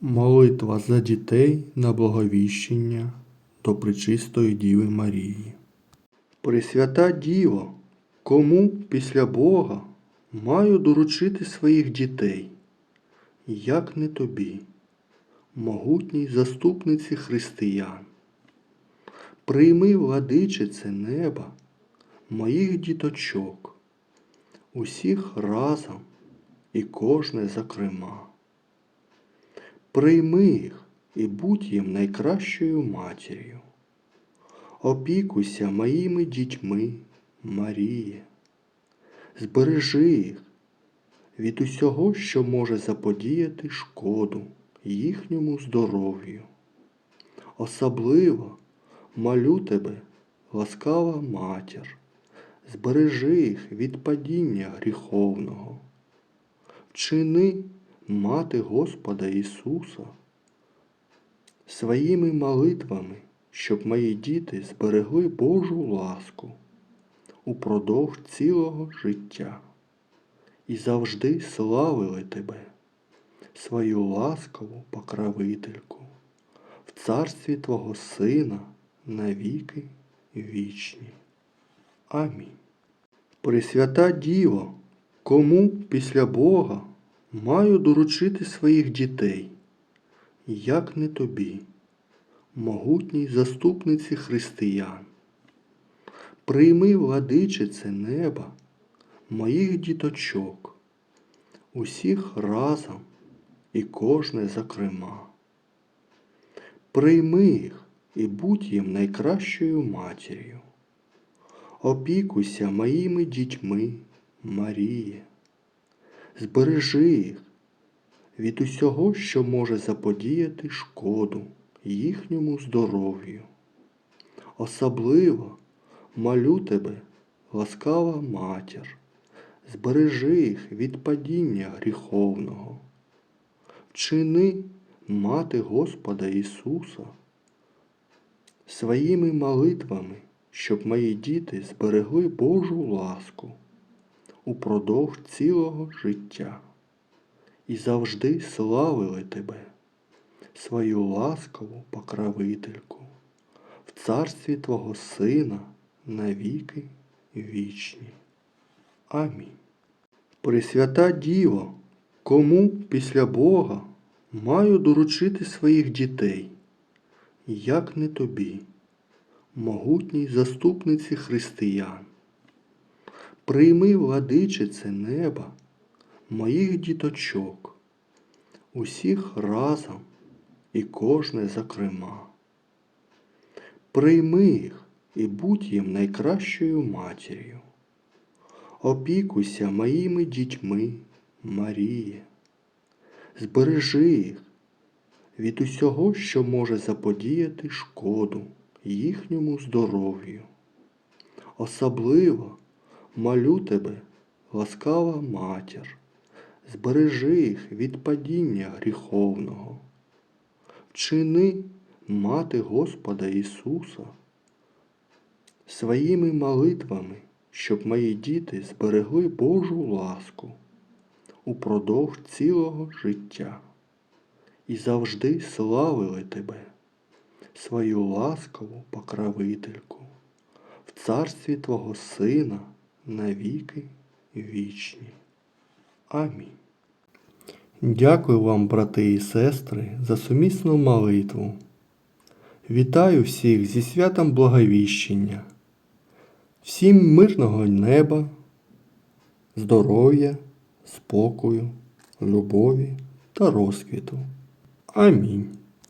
Молитва за дітей на благовіщення до Пречистої Діви Марії. Пресвята Діво, кому після Бога маю доручити своїх дітей, як не тобі, могутній заступниці християн. Прийми, владичице неба, моїх діточок, усіх разом і кожне зокрема. Прийми їх і будь їм найкращою матір'ю. Опікуйся моїми дітьми, Маріє. Збережи їх від усього, що може заподіяти шкоду їхньому здоров'ю. Особливо молю тебе, ласкава матір, збережи їх від падіння гріховного. Вчини, мати Господа Ісуса, своїми молитвами, щоб мої діти зберегли Божу ласку упродовж цілого життя і завжди славили тебе, свою ласкову покровительку, в царстві Твого Сина навіки вічні. Амінь. Пресвята Діво, кому після Бога маю доручити своїх дітей, як не тобі, могутній заступниці християн. Прийми, владичице неба, моїх діточок, усіх разом і кожне зокрема. Прийми їх і будь їм найкращою матір'ю. Опікуйся моїми дітьми, Маріє. Збережи їх від усього, що може заподіяти шкоду їхньому здоров'ю. Особливо молю тебе, ласкава матір, збережи їх від падіння гріховного. Вчини, мати Господа Ісуса, своїми молитвами, щоб мої діти зберегли Божу ласку упродовж цілого життя і завжди славили тебе, свою ласкову покровительку, в царстві Твого Сина навіки вічні. Амінь. Пресвята Діво, кому після Бога маю доручити своїх дітей, як не тобі, могутній заступниці християн. Прийми, владичице неба, моїх діточок, усіх разом і кожне зокрема. Прийми їх і будь їм найкращою матір'ю. Опікуйся моїми дітьми, Маріє. Збережи їх від усього, що може заподіяти шкоду їхньому здоров'ю. Особливо молю тебе, ласкава матір, збережи їх від падіння гріховного. Вчини, мати Господа Ісуса, своїми молитвами, щоб мої діти зберегли Божу ласку упродовж цілого життя і завжди славили тебе, свою ласкову покровительку, в царстві Твого Сина навіки вічні. Амінь. Дякую вам, брати і сестри, за сумісну молитву. Вітаю всіх зі святом Благовіщення, всім мирного неба, здоров'я, спокою, любові та розквіту. Амінь.